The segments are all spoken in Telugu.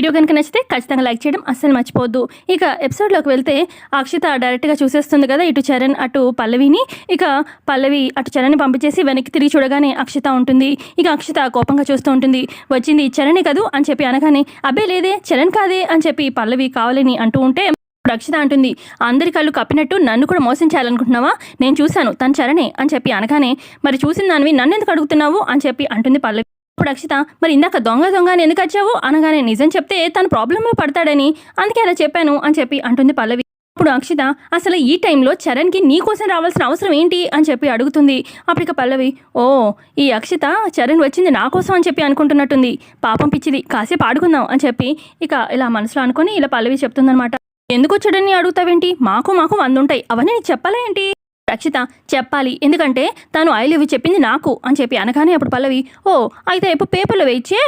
వీడియో కనుక నచ్చితే ఖచ్చితంగా లైక్ చేయడం అస్సలు మర్చిపోద్దు ఇక ఎపిసోడ్లోకి వెళ్తే అక్షిత డైరెక్ట్గా చూసేస్తుంది కదా ఇటు చరణ్ అటు పల్లవిని. ఇక పల్లవి అటు చరణ్ని పంపించేసి వెనక్కి తిరిగి చూడగానే అక్షిత ఉంటుంది. ఇక అక్షిత కోపంగా చూస్తూ ఉంటుంది. వచ్చింది చరణే కదూ? అని చెప్పి అనగానే అబ్బే లేదే చరణ్ కాదే? అని చెప్పి పల్లవి కావాలని అంటూ ఉంటే రక్షిత అంటుంది అందరి కళ్ళు కప్పినట్టు నన్ను కూడా మోసం చేయాలనుకుంటున్నావా? నేను చూశాను తన చరణే అని చెప్పి అనగానే మరి చూసిన దానివి నన్ను ఎందుకు అడుగుతున్నావు? అని చెప్పి అంటుంది పల్లవి. అప్పుడు అక్షిత మరి ఇందాక దొంగ దొంగ అని ఎందుకు వచ్చావు అనగానే నిజం చెప్తే తను ప్రాబ్లంలో పడతాడని. అందుకే అలా చెప్పాను అని చెప్పి అంటుంది పల్లవి. ఇప్పుడు అక్షిత అసలు ఈ టైంలో చరణ్కి నీకోసం రావాల్సిన అవసరం ఏంటి? అని చెప్పి అడుగుతుంది. అప్పటిక పల్లవి ఓ ఈ అక్షిత చరణ్ వచ్చింది నా కోసం అని చెప్పి అనుకుంటున్నట్టుంది. పాపం పిచ్చిది కాసేపు ఆడుకుందాం అని చెప్పి ఇక ఇలా మనసులో అనుకుని ఇలా పల్లవి చెప్తుందనమాట ఎందుకు వచ్చాడని అడుగుతావేంటి? మాకు మాకు వంద ఉంటాయి అవన్నీ నీకు చెప్పాలా ఏంటి? రక్షిత చెప్పాలి. ఎందుకంటే తను ఐ లివ్ చెప్పింది నాకు అని చెప్పి అనగానే అప్పుడు పల్లవి ఓ అయితే ఇప్పుడు పేపర్లో వేయిచ్చే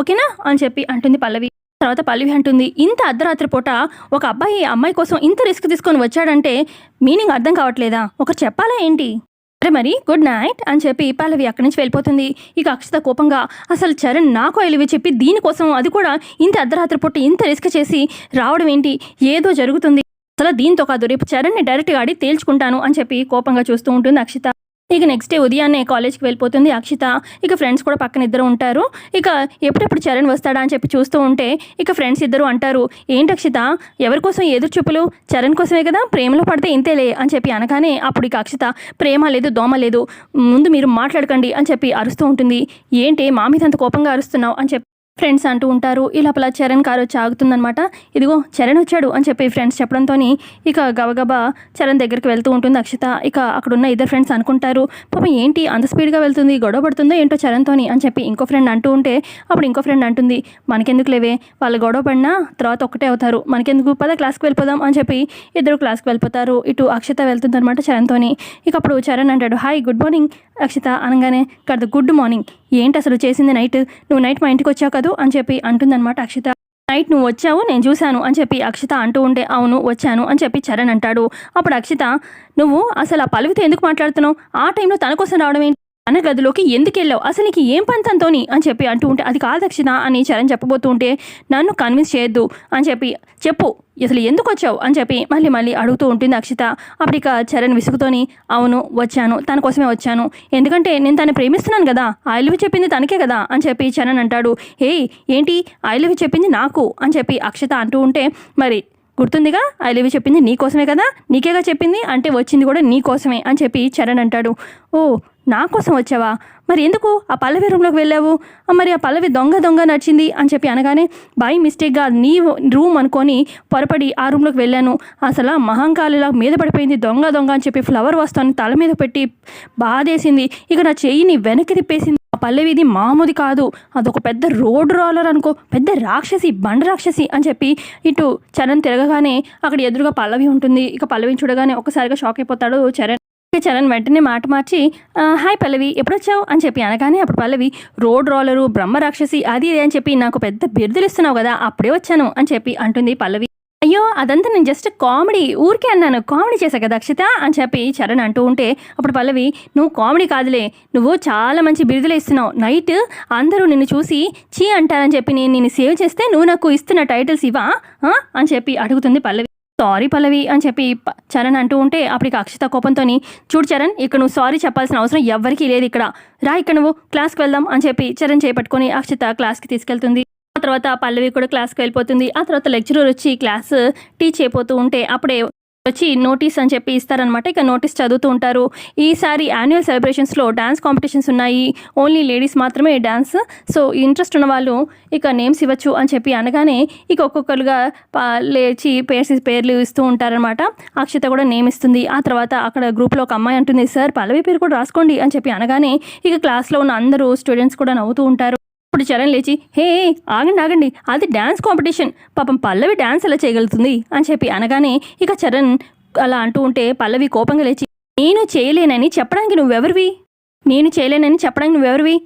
ఓకేనా? అని చెప్పి అంటుంది పల్లవి. తర్వాత పల్లవి అంటుంది ఇంత అర్ధరాత్రి పూట ఒక అబ్బాయి అమ్మాయి కోసం ఇంత రిస్క్ తీసుకొని వచ్చాడంటే మీనింగ్ అర్థం కావట్లేదా? ఒకరు చెప్పాలా ఏంటి? సరే మరి గుడ్ నైట్ అని చెప్పి పల్లవి అక్కడి నుంచి వెళ్ళిపోతుంది. ఇక అక్షిత కోపంగా అసలు చరణ్ నాకు ఐలివి చెప్పి దీనికోసం అది కూడా ఇంత అర్ధరాత్రి పూట ఇంత రిస్క్ చేసి రావడం ఏంటి? ఏదో జరుగుతుంది. అసలు దీంతో కాదు రేపు చరణ్ని డైరెక్ట్గా ఆడి తేల్చుకుంటాను అని చెప్పి కోపంగా చూస్తూ ఉంటుంది అక్షిత. ఇక నెక్స్ట్ డే ఉదయాన్నే కాలేజ్కి వెళ్ళిపోతుంది అక్షిత. ఇక ఫ్రెండ్స్ కూడా పక్కన ఇద్దరు ఉంటారు. ఇక ఎప్పుడెప్పుడు చరణ్ వస్తాడా అని చెప్పి చూస్తూ ఉంటే ఇక ఫ్రెండ్స్ ఇద్దరు అంటారు ఏంటి అక్షిత? ఎవరి కోసం ఎదురు చూపులు చరణ్ కోసమే కదా? ప్రేమలో పడితే ఇంతేలే అని చెప్పి అనగానే అప్పుడు ఇక అక్షిత ప్రేమ లేదు దోమ లేదు. ముందు మీరు మాట్లాడకండి అని చెప్పి అరుస్తూ ఉంటుంది. ఏంటి? మా మీద అంత కోపంగా అరుస్తున్నావు అని చెప్పి ఫ్రెండ్స్ అంటూ ఉంటారు. ఈ లోపల చరణ్ కారు వచ్చి ఆగుతుందనమాట ఇదిగో చరణ్ వచ్చాడు అని చెప్పి ఫ్రెండ్స్ చెప్పడంతో ఇక గబగబా చరణ్ దగ్గరికి వెళ్తూ ఉంటుంది అక్షిత. ఇక అక్కడున్న ఇద్దరు ఫ్రెండ్స్ అనుకుంటారు పాపం ఏంటి అంత స్పీడ్గా వెళ్తుంది? గొడవ పడుతుందో ఏంటో చరణ్తోని? అని చెప్పి ఇంకో ఫ్రెండ్ అంటూ ఉంటే అప్పుడు ఇంకో ఫ్రెండ్ అంటుంది మనకెందుకు లేవే? వాళ్ళు గొడవ పడినా తర్వాత ఒక్కటే అవుతారు. మనకెందుకు? పద క్లాస్కి వెళ్ళిపోదాం అని చెప్పి ఇద్దరు క్లాస్కి వెళ్ళిపోతారు. ఇటు అక్షిత వెళ్తుందనమాట చరణ్తోని. ఇక అప్పుడు చరణ్ అంటాడు హాయ్ గుడ్ మార్నింగ్ అక్షిత అనగానే కాదు గుడ్ మార్నింగ్. ఏంటి అసలు చేసింది నైట్? నువ్వు నైట్ మా ఇంటికి వచ్చావు అని చెప్పి అంటుందన్నమాట అక్షిత. నైట్ నువ్వు వచ్చావు నేను చూశాను అని చెప్పి అక్షిత అంటూ ఉంటే అవును వచ్చాను అని చెప్పి చరణ్ అంటాడు. అప్పుడు అక్షిత నువ్వు అసలు ఆ పలువితో ఎందుకు మాట్లాడుతున్నావు? ఆ టైంలో తన కోసం రావడం ఏంటి? అన్న గదిలోకి ఎందుకు వెళ్ళావు? అసలు నీకు ఏం పంతంతోని? అని చెప్పి అంటూ ఉంటే అది కాదు అక్షిత అని చరణ్ చెప్పబోతూ ఉంటే నన్ను కన్విన్స్ చేయొద్దు అని చెప్పి చెప్పు అసలు ఎందుకు వచ్చావు? అని చెప్పి మళ్ళీ మళ్ళీ అడుగుతూ ఉంటుంది అక్షిత అప్పుడు ఇక చరణ్ విసుగుతోని అవును వచ్చాను తన కోసమే వచ్చాను. ఎందుకంటే నేను తను ప్రేమిస్తున్నాను కదా ఐ లవ్ చెప్పింది తనకే కదా అని చెప్పి చరణ్ అంటాడు. హే ఏంటి? ఐ లవ్ చెప్పింది నాకు? అని చెప్పి అక్షిత అంటూ ఉంటే మరి గుర్తుందిగా? ఐ లవ్ చెప్పింది నీ కోసమే కదా నీకేగా చెప్పింది? అంటే వచ్చింది కూడా నీ కోసమే అని చెప్పి చరణ్ అంటాడు. ఓ నా కోసం వచ్చావా? మరి ఎందుకు ఆ పల్లవి రూమ్లోకి వెళ్ళావు? మరి ఆ పల్లవి దొంగ దొంగ నడిచింది అని చెప్పి అనగానే బై మిస్టేక్గా నీ రూమ్ అనుకొని పొరపడి ఆ రూమ్లోకి వెళ్ళాను. అసలు ఆ మహంకాళిలా మీద పడిపోయింది దొంగ దొంగ అని చెప్పి ఫ్లవర్ వస్తాను తల మీద పెట్టి బాధేసింది. ఇక నా చెయ్యిని వెనక్కి తిప్పేసింది. ఆ పల్లవిది మామూది కాదు. అదొక పెద్ద రోడ్ రోలర్ అనుకో పెద్ద రాక్షసి బండ రాక్షసి అని చెప్పి ఇటు చరణ్ తిరగగానే అక్కడ ఎదురుగా పల్లవి ఉంటుంది. ఇక పల్లవిని చూడగానే ఒకసారిగా షాక్ అయిపోతాడు చరణ్. ఇక చరణ్ వెంటనే మాట మార్చి హాయ్ పల్లవి ఎప్పుడొచ్చావు? అని చెప్పి అనగానే అప్పుడు పల్లవి రోడ్ రోలరు బ్రహ్మ రాక్షసి అది ఇది అని చెప్పి నాకు పెద్ద బిరుదులు ఇస్తున్నావు కదా అప్పుడే వచ్చాను అని చెప్పి అంటుంది పల్లవి. అయ్యో అదంతా నేను జస్ట్ కామెడీ ఊరికే అన్నాను కామెడీ చేశా కదా అక్షిత అని చెప్పి చరణ్ అంటూ ఉంటే అప్పుడు పల్లవి నువ్వు కామెడీ కాదులే నువ్వు చాలా మంచి బిరుదులు ఇస్తున్నావు. నైట్ అందరూ నిన్ను చూసి చీ అంటారని చెప్పి నేను నిన్ను సేవ్ చేస్తే నువ్వు నాకు ఇస్తున్న టైటిల్స్ ఇవా అని చెప్పి అడుగుతుంది పల్లవి. సారీ పల్లవి అని చెప్పి చరణ్ అంటూ ఉంటే అప్పటికి అక్షిత కోపంతోని చూడు చరణ్ ఇక్కడ నువ్వు సారీ చెప్పాల్సిన అవసరం ఎవ్వరికీ లేదు ఇక్కడ. రా ఇక్కడ నువ్వు క్లాస్కి వెళ్దాం అని చెప్పి చరణ్ చేపట్టుకొని అక్షిత క్లాస్కి తీసుకెళ్తుంది. ఆ తర్వాత పల్లవి కూడా క్లాస్కి వెళ్ళిపోతుంది. ఆ తర్వాత లెక్చరర్ వచ్చి క్లాస్ టీచ్ అయిపోతూ ఉంటే అప్పుడే వచ్చి నోటీస్ అని చెప్పి ఇస్తారనమాట ఇక నోటీస్ చదువుతూ ఉంటారు. ఈసారి యాన్యువల్ సెలబ్రేషన్స్లో డ్యాన్స్ కాంపిటీషన్స్ ఉన్నాయి. ఓన్లీ లేడీస్ మాత్రమే డ్యాన్స్ సో ఇంట్రెస్ట్ ఉన్న వాళ్ళు ఇక నేమ్స్ ఇవ్వచ్చు అని చెప్పి అనగానే ఇక ఒక్కొక్కరుగా లేచి పేర్స్ పేర్లు ఇస్తూ ఉంటారనమాట అక్షిత కూడా నేమ్ ఇస్తుంది. ఆ తర్వాత అక్కడ గ్రూప్లో ఒక అమ్మాయి అంటుంది సార్ పల్లవి పేరు కూడా రాసుకోండి అని చెప్పి అనగానే ఇక క్లాస్లో ఉన్న అందరూ స్టూడెంట్స్ కూడా నవ్వుతూ ఉంటారు. ఇప్పుడు చరణ్ లేచి హే ఆగండి ఆగండి అది డ్యాన్స్ కాంపిటీషన్. పాపం పల్లవి డ్యాన్స్ ఎలా చేయగలుగుతుంది? అని చెప్పి అనగానే ఇక చరణ్ అలా అంటూ ఉంటే పల్లవి కోపంగా లేచి నేను చేయలేనని చెప్పడానికి నువ్వెవరివి? నేను చేయలేనని చెప్పడానికి నువ్వెవరివి?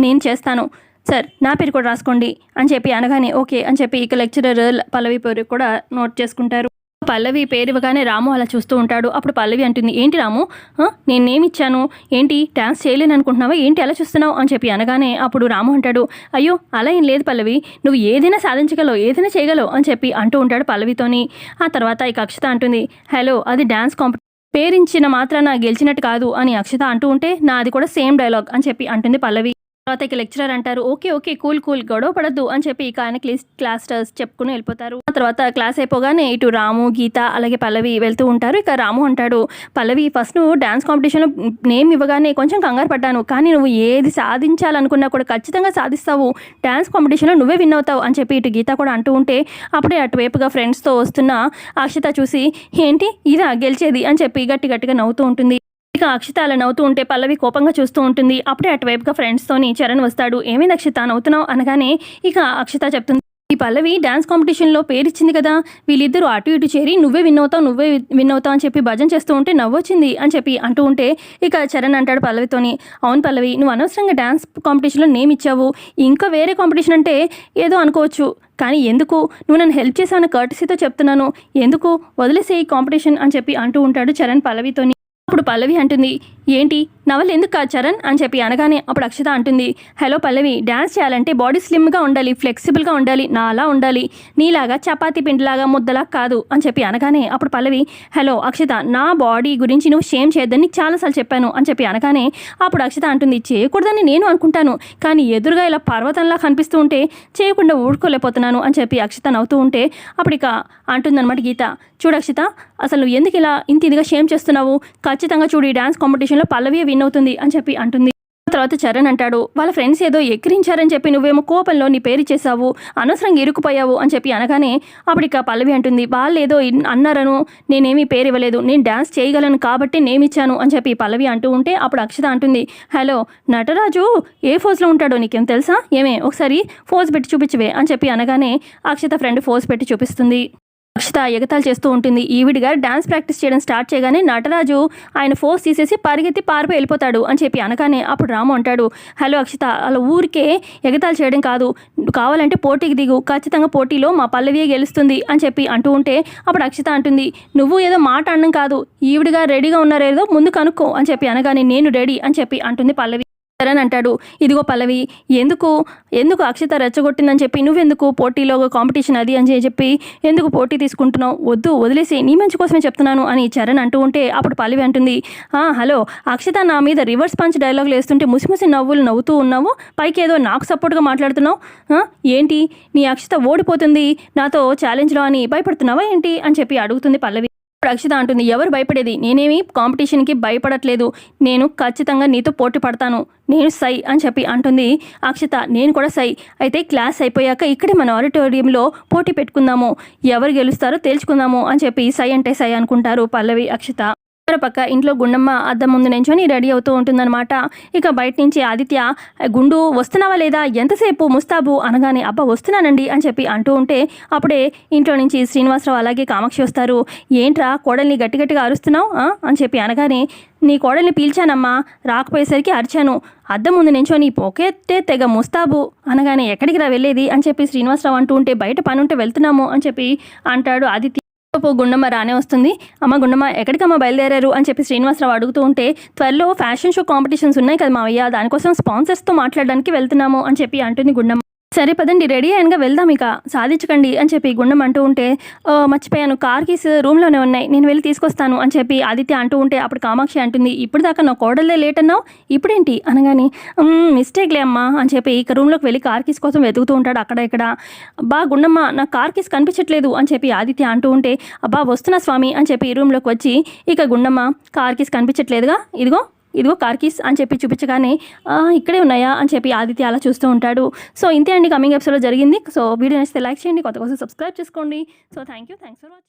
నేను చేస్తాను. సార్ నా పేరు కూడా రాసుకోండి. అని చెప్పి అనగానే ఓకే అని చెప్పి ఇక లెక్చరర్ పల్లవి పేరు కూడా నోట్ చేసుకుంటారు. పల్లవి పేరు రాము అలా చూస్తూ ఉంటాడు. అప్పుడు పల్లవి అంటుంది ఏంటి రాము? నేనేమిచ్చాను? ఏంటి డ్యాన్స్ చేయలేను అనుకుంటున్నావా ఏంటి అలా చూస్తున్నావు? అని చెప్పి అనగానే అప్పుడు రాము అంటాడు అయ్యో అలా ఏం లేదు పల్లవి. నువ్వు ఏదైనా సాధించగలవు ఏదైనా చేయగలవు అని చెప్పి అంటూ ఉంటాడు పల్లవితోని. ఆ తర్వాత ఇక అక్షత అంటుంది హలో అది డ్యాన్స్ కాంపిటీ పేరించిన మాత్రాన గెలిచినట్టు కాదు అని అక్షత అంటూ ఉంటే నాది కూడా సేమ్ డైలాగ్ అని చెప్పి అంటుంది పల్లవి. తర్వాత ఇక లెక్చరర్ అంటారు ఓకే ఓకే కూల్ కూల్ గొడవ పడద్దు అని చెప్పి ఇక ఆయన క్లీస్ క్లాస్ చెప్పుకుని వెళ్ళిపోతారు. ఆ తర్వాత క్లాస్ అయిపోగానే ఇటు రాము గీత అలాగే పల్లవి వెళ్తూ ఉంటారు. ఇక రాము అంటాడు పల్లవి ఫస్ట్ నువ్వు డ్యాన్స్ కాంపిటీషన్లో నేమ్ ఇవ్వగానే కొంచెం కంగారు పడ్డాను కానీ నువ్వు ఏది సాధించాలనుకున్నా కూడా ఖచ్చితంగా సాధిస్తావు. డ్యాన్స్ కాంపిటీషన్లో నువ్వే విన్ అవుతావు అని చెప్పి ఇటు గీత కూడా అంటూ ఉంటే అప్పుడే అటువైపుగా ఫ్రెండ్స్తో వస్తున్న అక్షత చూసి ఏంటి? ఇదా గెలిచేది? అని చెప్పి గట్టి గట్టిగా నవ్వుతూ ఉంటుంది. ఇక అక్షిత అలా నవ్వుతూ ఉంటే పల్లవి కోపంగా చూస్తూ ఉంటుంది. అప్పుడే అటువైపుగా ఫ్రెండ్స్తోని చరణ్ వస్తాడు. ఏమైంది అక్షిత నవ్వుతున్నావు? అనగానే ఇక అక్షిత చెప్తుంది. ఈ పల్లవి డ్యాన్స్ కాంపిటీషన్లో పేరిచ్చింది కదా. వీళ్ళిద్దరూ అటు ఇటు చేరి నువ్వే విన్ అవుతావు నువ్వే విన్ అవుతావు అని చెప్పి భజన చేస్తూ ఉంటే నవ్వొచ్చింది అని చెప్పి అంటూ ఉంటే ఇక చరణ్ అంటాడు పల్లవితోని. అవును పల్లవి నువ్వు అనవసరంగా డ్యాన్స్ కాంపిటీషన్లో నేమ్ ఇచ్చావు. ఇంకా వేరే కాంపిటీషన్ అంటే ఏదో అనుకోవచ్చు. కానీ ఎందుకు? నువ్వు నన్ను హెల్ప్ చేసావన్న కర్టసీతో చెప్తున్నాను. ఎందుకు? వదిలేసే ఈ కాంపిటీషన్ అని చెప్పి అంటూ ఉంటాడు చరణ్ పల్లవితోని. అప్పుడు పల్లవి అంటుంది ఏంటి? నవల్ ఎందుకు కాదు చరణ్ అని చెప్పి అనగానే అప్పుడు అక్షత అంటుంది హలో పల్లవి డ్యాన్స్ చేయాలంటే బాడీ స్లిమ్గా ఉండాలి ఫ్లెక్సిబుల్గా ఉండాలి నాలా ఉండాలి నీలాగా చపాతీ పిండిలాగా ముద్దలా కాదు అని చెప్పి అనగానే అప్పుడు పల్లవి హలో అక్షత నా బాడీ గురించి నువ్వు షేమ్ చేయొద్దని చాలాసార్లు చెప్పాను అని చెప్పి అనగానే అప్పుడు అక్షత అంటుంది చేయకూడదని నేను అనుకుంటాను కానీ ఎదురుగా ఇలా పర్వతంలా కనిపిస్తూ ఉంటే చేయకుండా ఊడుకోలేకపోతున్నాను అని చెప్పి అక్షత నవ్వుతూ ఉంటే అప్పుడు ఇక అంటుందన్నమాట గీత చూడు అక్షిత అసలు నువ్వు ఎందుకు ఇలా ఇంత ఇదిగా షేమ్ చేస్తున్నావు? ఖచ్చితంగా చూడు ఈ డ్యాన్స్ కాంపిటీషన్లో పల్లవి విన్ అవుతుంది అని చెప్పి అంటుంది. తర్వాత చరణ్ అంటాడు వాళ్ళ ఫ్రెండ్స్ ఏదో ఎక్కిరించారని చెప్పి నువ్వేమో కోపంలో నీ పేరు చేసావు అనవసరంగా ఇరుక్కుపోయావు అని చెప్పి అనగానే అప్పుడు ఇక పల్లవి అంటుంది వాళ్ళు ఏదో అన్నారను నేనేమీ పేరు ఇవ్వలేదు నేను డ్యాన్స్ చేయగలను కాబట్టి నేమిచ్చాను అని చెప్పి పల్లవి అంటూ ఉంటే అప్పుడు అక్షత అంటుంది హలో నటరాజు ఏ ఫోజ్లో ఉంటాడో నీకేం తెలుసా? ఏమే ఒకసారి ఫోజ్ పెట్టి చూపించవే అని చెప్పి అనగానే అక్షత ఫ్రెండ్ ఫోజ్ పెట్టి చూపిస్తుంది. అక్షిత ఎగతాలు చేస్తూ ఉంటుంది. ఈవిడిగా డాన్స్ ప్రాక్టీస్ చేయడం స్టార్ట్ చేయగానే నటరాజు ఆయన ఫోర్స్ తీసేసి పరిగెత్తి పారిపోయి వెళ్ళిపోతాడు అని చెప్పి అనగానే అప్పుడు రాము అంటాడు హలో అక్షిత అలా ఊరికే ఎగతాలు చేయడం కాదు. కావాలంటే పోటీకి దిగు. ఖచ్చితంగా పోటీలో మా పల్లవియే గెలుస్తుంది అని చెప్పి అంటూ ఉంటే అప్పుడు అక్షిత అంటుంది నువ్వు ఏదో మాట అనడం కాదు. ఈవిడిగా రెడీగా ఉన్నారేదో ముందు కనుక్కో అని చెప్పి అనగానే నేను రెడీ అని చెప్పి అంటుంది పల్లవి. చరణ్ అంటాడు. ఇదిగో పల్లవి ఎందుకు ఎందుకు అక్షిత రెచ్చగొట్టిందని చెప్పి నువ్వెందుకు పోటీలో కాంపిటీషన్ అది అని చెప్పి ఎందుకు పోటీ తీసుకుంటున్నావు? వద్దు వదిలేసి నీ మంచి కోసమే చెప్తున్నాను అని చరణ్ అంటూ ఉంటే అప్పుడు పల్లవి అంటుంది. హలో అక్షిత నా మీద రివర్స్ పంచ్ డైలాగులు వేస్తుంటే ముసిముసి నవ్వులు నవ్వుతూ ఉన్నావు? పైకి ఏదో నాకు సపోర్ట్గా మాట్లాడుతున్నావు? ఏంటి? నీ అక్షిత ఓడిపోతుంది నాతో ఛాలెంజ్లో అని భయపడుతున్నావా ఏంటి? అని చెప్పి అడుగుతుంది పల్లవి. రక్షిత అక్షిత అంటుంది ఎవరు భయపడేది? నేనేమి కాంపిటీషన్కి భయపడట్లేదు. నేను ఖచ్చితంగా నీతో పోటీ పడతాను. నేను సై అని చెప్పి అంటుంది అక్షిత. నేను కూడా సై. అయితే క్లాస్ అయిపోయాక ఇక్కడే మన ఆడిటోరియంలో పోటీ పెట్టుకుందాము. ఎవరు గెలుస్తారో తేల్చుకుందాము అని చెప్పి సై అంటే సై అనుకుంటారు పల్లవి అక్షిత. పక్క ఇంట్లో గుండమ్మ అద్దం ముందు నించొని రెడీ అవుతూ ఉంటుందన్నమాట. ఇక బయట నుంచి ఆదిత్య గుండు వస్తున్నావా లేదా? ఎంతసేపు? ముస్తాబు? అనగానే అబ్బా వస్తున్నానండి అని చెప్పి అంటూ ఉంటే అప్పుడే ఇంట్లో నుంచి శ్రీనివాసరావు అలాగే కామాక్షి వస్తారు. ఏంట్రా కోడల్ని గట్టి గట్టిగా అరుస్తున్నావు అని చెప్పి అనగానే నీ కోడల్ని పీల్చానమ్మా రాకపోయేసరికి అరిచాను. అద్దం ముందు నించొని పొకెత్తే తెగ ముస్తాబు. అనగానే ఎక్కడికి రా వెళ్ళేది? అని చెప్పి శ్రీనివాసరావు అంటూ ఉంటే బయట పని వెళ్తున్నాము అని చెప్పి అంటాడు ఆదిత్య. లోపు గుండమ్మ రానే వస్తుంది. అమ్మ గుండమ్మ ఎక్కడికమ్మ బయలుదేరారు? అని చెప్పి శ్రీనివాసరావు అడుగుతూ ఉంటే త్వరలో ఫ్యాషన్ షో కాంపిటీషన్స్ ఉన్నాయి కదా మావయ్య దానికోసం స్పాన్సర్స్తో మాట్లాడడానికి వెళ్తున్నాము అని చెప్పి అంటుంది గుండమ్మ. సరే పదండి రెడీ అయినగా వెళ్దాం ఇక. సాధించకండి అని చెప్పి గుండం అంటూ ఉంటే "ఓ, మర్చిపోయాను. కార్ కీస్ రూమ్లోనే ఉన్నాయి. నేను వెళ్ళి తీసుకొస్తాను అని చెప్పి ఆదిత్య అంటూ ఉంటే అప్పుడు కామాక్షి అంటుంది ఇప్పుడు దాకా నా కోడలే లేట్ అన్నావు? ఇప్పుడేంటి? అనగానే మిస్టేక్లే అమ్మా అని చెప్పి ఇక రూమ్లోకి వెళ్ళి కార్ కీస్ కోసం వెతుకుతూ ఉంటాడు అక్కడ ఇక్కడ. అబ్బా గుండమ్మ నా కార్ కీస్ కనిపించట్లేదు అని చెప్పి ఆదిత్య అంటూ ఉంటే అబ్బా వస్తున్నా స్వామి అని చెప్పి రూమ్లోకి వచ్చి ఇక గుండమ్మ కార్ కీస్ కనిపించట్లేదుగా? ఇదిగో ఇదిగో కార్కిస్ అని చెప్పి చూపించగానే ఇక్కడే ఉన్నాయా? అని చెప్పి ఆదిత్య అలా చూస్తూ ఉంటాడు. సో ఇంతే అండి కమింగ్ ఎపిసోడ్లో జరిగింది. సో వీడియో నచ్చితే లైక్ చేయండి కొత్త కోసం సబ్స్క్రైబ్ చేసుకోండి. So thank you thanks for watching